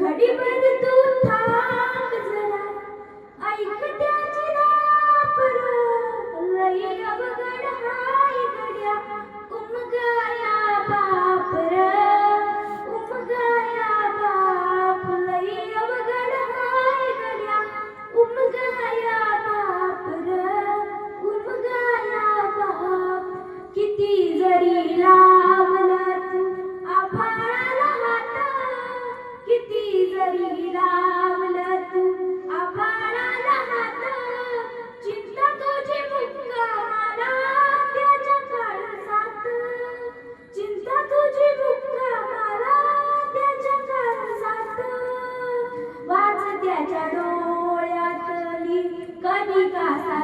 घडी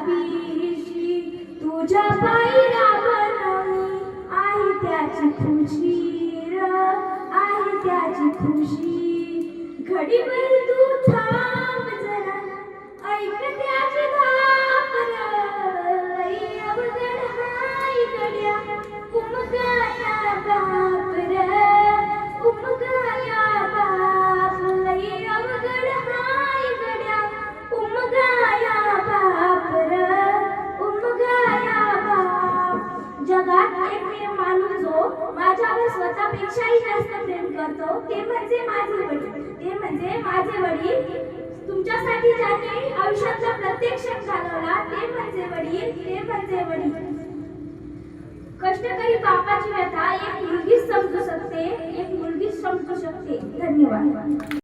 पिशी तुझ्या पायरा बनवली आहे त्याची खुशी र आहे त्याची खुशी. घडी पेक्षाही जास्त प्रेम करतो. ते म्हणजे माझे वडील. ते म्हणजे माझे वडील. तुमच्यासाठी ज्याने आयुष्यातला प्रत्येक क्षण घालवला ते म्हणजे वडील. ते म्हणजे वडील. कष्टकरी बापाची व्यथा एक मुलगीच समजू शकते. एक मुलगीच समजू शकते. धन्यवाद.